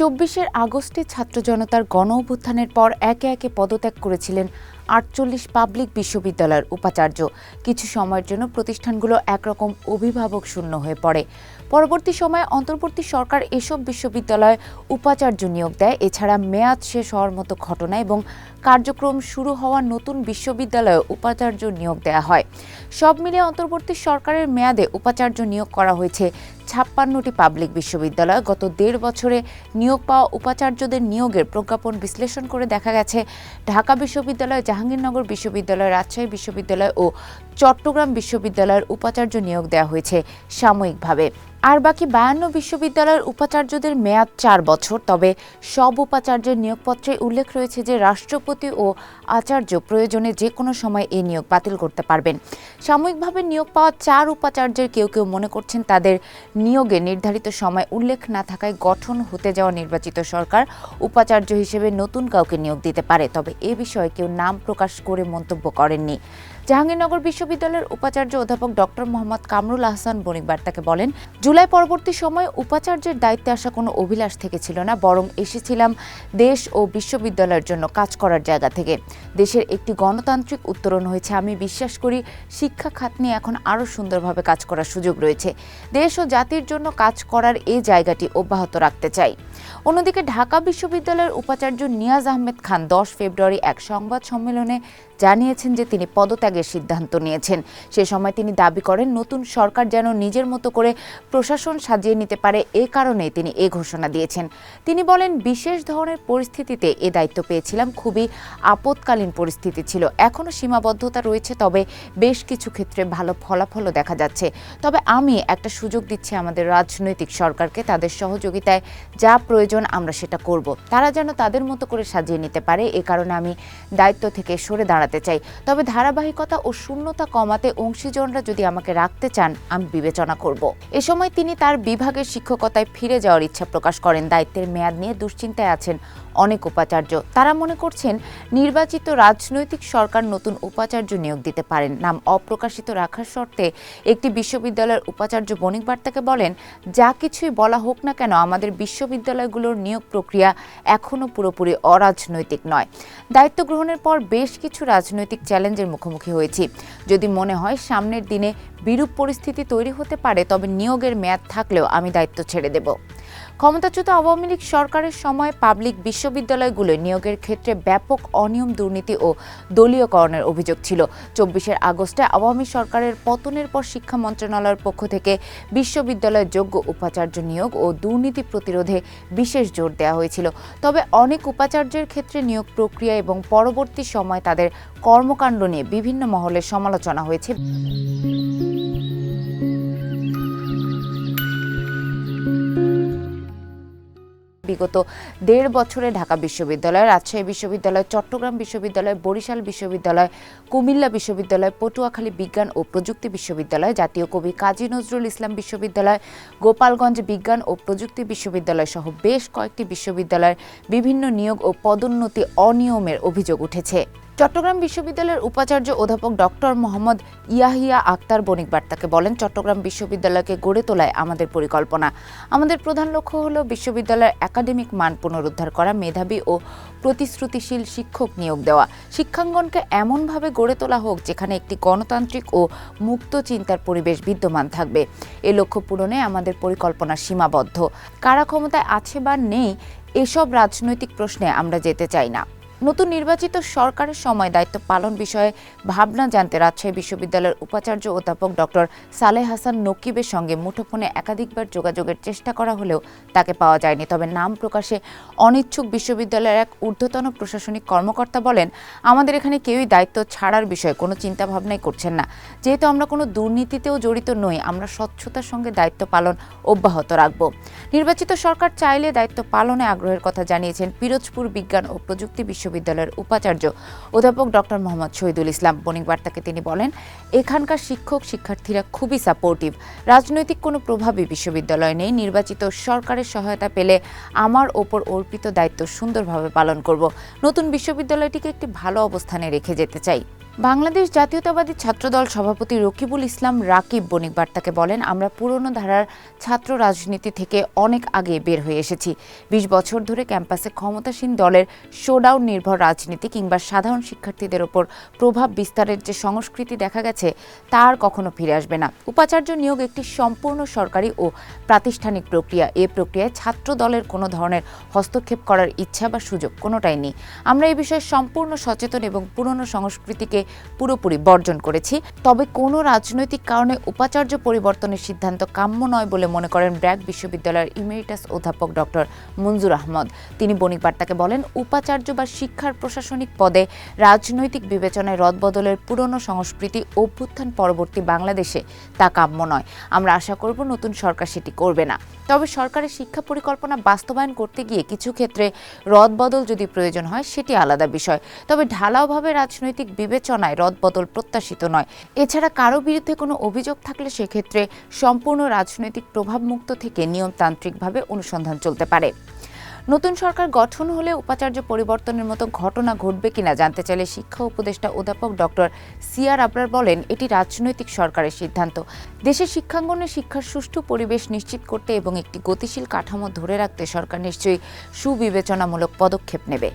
চব্বিশের আগস্টে ছাত্র জনতার গণ অভ্যুত্থানের পর একে একে পদত্যাগ করেছিলেন আটচল্লিশ পাবলিক বিশ্ববিদ্যালয়ের উপাচার্য। কিছু সময়ের জন্য প্রতিষ্ঠানগুলো একরকম অভিভাবক শূন্য হয়ে পড়ে। পরবর্তী সময়ে অন্তর্বর্তী সরকার এসব বিশ্ববিদ্যালয়ে উপাচার্য নিয়োগ দেয়। এছাড়া মেয়াদ শেষ হওয়ার মতো ঘটনা এবং কার্যক্রম শুরু হওয়া নতুন বিশ্ববিদ্যালয়ে উপাচার্য নিয়োগ দেওয়া হয়। সব মিলিয়ে অন্তর্বর্তী সরকারের মেয়াদে উপাচার্য নিয়োগ করা হয়েছে ছাপ্পান্নটি পাবলিক বিশ্ববিদ্যালয়। গত দেড় বছরে নিয়োগ পাওয়া উপাচার্যদের নিয়োগের প্রজ্ঞাপন বিশ্লেষণ করে দেখা গেছে, ঢাকা বিশ্ববিদ্যালয় জাহাঙ্গীরনগর বিশ্ববিদ্যালয় রাজশাহী বিশ্ববিদ্যালয় ও চট্টগ্রাম বিশ্ববিদ্যালয়ের উপাচার্য নিয়োগ দেওয়া হয়েছে সাময়িকভাবে। আর বাকি বায়ান্ন বিশ্ববিদ্যালয়ের উপাচার্যদের মেয়াদ চার বছর, তবে সব উপাচার্যের নিয়োগপত্রে উল্লেখ রয়েছে যে রাষ্ট্রপতি ও আচার্য প্রয়োজনে যে কোনো সময় এই নিয়োগ বাতিল করতে পারবেন। সাময়িকভাবে নিয়োগ পাওয়া চার উপাচার্যের কেউ কেউ মনে করছেন তাদের নিয়োগে নির্ধারিত সময় উল্লেখ না থাকায় গঠন হতে যাওয়া নির্বাচিত সরকার উপাচার্য হিসেবে নতুন কাউকে নিয়োগ দিতে পারে, তবে এ বিষয়ে কেউ নাম প্রকাশ করে মন্তব্য করেননি। জাহাঙ্গীরনগর বিশ্ববিদ্যালয়ের উপাচার্য অধ্যাপক ডক্টর মোহাম্মদ কামরুল আহসান বণিক বার্তাকে বলেন, জুলাই পরবর্তী সময়ে উপাচার্যের দায়িত্বে আসা কোনো অভিলাষ থেকে ছিল না, বরং এসেছিলাম দেশ ও বিশ্ববিদ্যালয়ের জন্য কাজ করার জায়গা থেকে। দেশের একটি গণতান্ত্রিক উত্তরণ হয়েছে। আমি বিশ্বাস করি, শিক্ষা খাত নিয়ে এখন আরও সুন্দরভাবে কাজ করার সুযোগ রয়েছে। দেশ ও জাতির জন্য কাজ করার এই জায়গাটি অব্যাহত রাখতে চাই। অন্যদিকে ঢাকা বিশ্ববিদ্যালয়ের উপাচার্য নিয়াজ আহমেদ খান দশ ফেব্রুয়ারি এক সংবাদ সম্মেলনে জানিয়েছেন যে তিনি পদত্যাগের সিদ্ধান্ত নিয়েছেন। সে সময় তিনি দাবি করেন, নতুন সরকার যেন নিজের মতো করে প্রশাসন সাজিয়ে নিতে পারে, এ কারণে তিনি এ ঘোষণা দিয়েছেন। তিনি বলেন, বিশেষ ধরনের পরিস্থিতিতে এ দায়িত্ব পেয়েছিলাম, খুবই আপৎকালীন পরিস্থিতি ছিল। এখনও সীমাবদ্ধতা রয়েছে, তবে বেশ কিছু ক্ষেত্রে ভালো ফলাফলও দেখা যাচ্ছে। তবে আমি একটা সুযোগ দিচ্ছি আমাদের রাজনৈতিক সরকারকে, তাদের সহযোগিতায় যা প্রয়োজন আমরা সেটা করব। তারা যেন তাদের মতো করে সাজিয়ে নিতে পারে, এ কারণে আমি দায়িত্ব থেকে সরে দাঁড়াতে চাই। তবে ধারাবাহিকতা ও শূন্যতা কমাতে অংশীজনরা যদি আমাকে রাখতে চান, আমি বিবেচনা করব। এ সময় তিনি তার বিভাগের শিক্ষকতায় ফিরে যাওয়ার ইচ্ছা প্রকাশ করেন। দায়িত্বের মেয়াদ নিয়ে দুশ্চিন্তায় আছেন অনেক উপাচার্য। তারা মনে করছেন, নির্বাচিত রাজনৈতিক সরকার নতুন উপাচার্য নিয়োগ দিতে পারেন। নাম অপ্রকাশিত রাখার শর্তে একটি বিশ্ববিদ্যালয়ের উপাচার্য বণিক বার্তাকে বলেন, যা কিছুই বলা হোক না কেন, আমাদের বিশ্ববিদ্যালয়গুলোর নিয়োগ প্রক্রিয়া এখনও পুরোপুরি অরাজনৈতিক নয়। দায়িত্ব গ্রহণের পর বেশ কিছু রাজনৈতিক চ্যালেঞ্জের মুখোমুখি হয়েছি। যদি মনে হয় সামনের দিনে বিরূপ পরিস্থিতি তৈরি হতে পারে, তবে নিয়োগের মেয়াদ থাকলেও আমি দায়িত্ব ছেড়ে দেব। ক্ষমতাচ্যুত আওয়ামী লীগ সরকারের সময় পাবলিক বিশ্ববিদ্যালয়গুলো নিয়োগের ক্ষেত্রে ব্যাপক অনিয়ম, দুর্নীতি ও দলীয়করণের অভিযোগ ছিল। চব্বিশের আগস্টে আওয়ামী সরকারের পতনের পর শিক্ষা মন্ত্রণালয়ের পক্ষ থেকে বিশ্ববিদ্যালয়ের যোগ্য উপাচার্য নিয়োগ ও দুর্নীতি প্রতিরোধে বিশেষ জোর দেওয়া হয়েছিল। তবে অনেক উপাচার্যের ক্ষেত্রে নিয়োগ প্রক্রিয়া এবং পরবর্তী সময় তাদের কর্মকাণ্ড নিয়ে বিভিন্ন মহলে সমালোচনা হয়েছে। বিগত দেড় বছরে ঢাকা বিশ্ববিদ্যালয়, রাজশাহী বিশ্ববিদ্যালয়, চট্টগ্রাম বিশ্ববিদ্যালয়, বরিশাল বিশ্ববিদ্যালয়, কুমিল্লা বিশ্ববিদ্যালয়, পটুয়াখালী বিজ্ঞান ও প্রযুক্তি বিশ্ববিদ্যালয়, জাতীয় কবি কাজী নজরুল ইসলাম বিশ্ববিদ্যালয়, গোপালগঞ্জ বিজ্ঞান ও প্রযুক্তি বিশ্ববিদ্যালয় সহ বেশ কয়েকটি বিশ্ববিদ্যালয়ের বিভিন্ন নিয়োগ ও পদোন্নতি অনিয়মের অভিযোগ উঠেছে। চট্টগ্রাম বিশ্ববিদ্যালয়ের উপাচার্য অধ্যাপক ডক্টর মোহাম্মদ ইয়াহিয়া আক্তার বণিক বার্তাকে বলেন, চট্টগ্রাম বিশ্ববিদ্যালয়কে গড়ে তোলায় আমাদের পরিকল্পনা। আমাদের প্রধান লক্ষ্য হল বিশ্ববিদ্যালয়ের একাডেমিক মান পুনরুদ্ধার করা, মেধাবী ও প্রতিশ্রুতিশীল শিক্ষক নিয়োগ দেওয়া। শিক্ষাঙ্গনকে এমনভাবে গড়ে তোলা হোক যেখানে একটি গণতান্ত্রিক ও মুক্ত চিন্তার পরিবেশ বিদ্যমান থাকবে। এ লক্ষ্য পূরণে আমাদের পরিকল্পনা সীমাবদ্ধ। কারা ক্ষমতায় আছে বা নেই, এসব রাজনৈতিক প্রশ্নে আমরা যেতে চাই না। নতুন নির্বাচিত সরকারের সময় দায়িত্ব পালন বিষয়ে ভাবনা জানতে রাজশাহী বিশ্ববিদ্যালয়ের উপাচার্য অধ্যাপক ডক্টর সালেহ হাসান নকিবের সঙ্গে মুঠোফোনে একাধিকবার যোগাযোগের চেষ্টা করা হলেও তাকে পাওয়া যায়নি। তবে নাম প্রকাশে অনিচ্ছুক বিশ্ববিদ্যালয়ের এক ঊর্ধ্বতন প্রশাসনিক কর্মকর্তা বলেন, আমাদের এখানে কেউই দায়িত্ব ছাড়ার বিষয়ে কোনো চিন্তা ভাবনাই করছেন না। যেহেতু আমরা কোনো দুর্নীতিতেও জড়িত নই, আমরা স্বচ্ছতার সঙ্গে দায়িত্ব পালন অব্যাহত রাখব। নির্বাচিত সরকার চাইলে দায়িত্ব পালনে আগ্রহের কথা জানিয়েছেন পিরোজপুর বিজ্ঞান ও প্রযুক্তি বিশ্ব বিশ্ববিদ্যালয়ের উপাচার্য অধ্যাপক ডক্টর মোহাম্মদ শহীদুল ইসলাম। বণিক বার্তাকে তিনি বলেন, এখানকার শিক্ষক, শিক্ষার্থীরা খুবই সাপোর্টিভ রাজনৈতিক কোনো প্রভাবই বিশ্ববিদ্যালয় নেই। নির্বাচিত সরকারের সহায়তা পেলে আমার ওপর অর্পিত দায়িত্ব সুন্দরভাবে পালন করব। নতুন বিশ্ববিদ্যালয়টিকে একটি ভালো অবস্থানে রেখে যেতে চাই। বাংলাদেশ জাতীয়তাবাদী ছাত্রদল সভাপতি রকিবুল ইসলাম রাকিব বণিক বার্তাকে বলেন, আমরা পুরনো ধারার ছাত্র রাজনীতি থেকে অনেক আগে বের হয়ে এসেছি। বিশ বছর ধরে ক্যাম্পাসে ক্ষমতাসীন দলের শোডাউন নির্ভর রাজনীতি কিংবা সাধারণ শিক্ষার্থীদের ওপর প্রভাব বিস্তারের যে সংস্কৃতি দেখা গেছে, তার কখনো ফিরে আসবে না। উপাচার্য নিয়োগ একটি সম্পূর্ণ সরকারি ও প্রাতিষ্ঠানিক প্রক্রিয়া। এ প্রক্রিয়ায় ছাত্র দলের কোনো ধরনের হস্তক্ষেপ করার ইচ্ছা বা সুযোগ কোনোটাই নেই। আমরা এই বিষয়ে সম্পূর্ণ সচেতন এবং পুরনো সংস্কৃতিকে পুরোপুরি বর্জন করেছি। তবে কোনো রাজনৈতিক কারণে উপাচার্য পরিবর্তনের সিদ্ধান্ত কাম্য নয় বলে মনে করেন ব্র্যাক বিশ্ববিদ্যালয়ের ইমেরিটাস অধ্যাপক ডক্টর মঞ্জুর আহমদ। তিনি বণিক বার্তাকে বলেন, উপাচার্য বা শিক্ষার প্রশাসনিক পদে রাজনৈতিক বিবেচনায় রদবদলের পুরনো সংস্কৃতি অভ্যুত্থান পরবর্তী বাংলাদেশে তা কাম্য নয়। আমরা আশা করব নতুন সরকার সেটি করবে না। তবে সরকারের শিক্ষা পরিকল্পনা বাস্তবায়ন করতে গিয়ে কিছু ক্ষেত্রে রদবদল যদি প্রয়োজন হয়, সেটি আলাদা বিষয়। তবে ঢালাওভাবে রাজনৈতিক বিবেচনায় রদবদল প্রত্যাশিত নয়। এছাড়া কারও বিরুদ্ধে কোনো অভিযোগ থাকলে সেক্ষেত্রে সম্পূর্ণ রাজনৈতিক প্রভাবমুক্ত থেকে নিয়মতান্ত্রিকভাবে অনুসন্ধান চলতে পারে। নতুন সরকার গঠন হলে উপাচার্য পরিবর্তনের মতো ঘটনা ঘটবে কিনা জানতে চাইলে শিক্ষা উপদেষ্টা অধ্যাপক ডক্টর সিআর আবরার বলেন, এটি রাজনৈতিক সরকারের সিদ্ধান্ত। দেশের শিক্ষাঙ্গনে শিক্ষার সুষ্ঠু পরিবেশ নিশ্চিত করতে এবং একটি গতিশীল কাঠামো ধরে রাখতে সরকার নিশ্চয়ই সুবিবেচনামূলক পদক্ষেপ নেবে।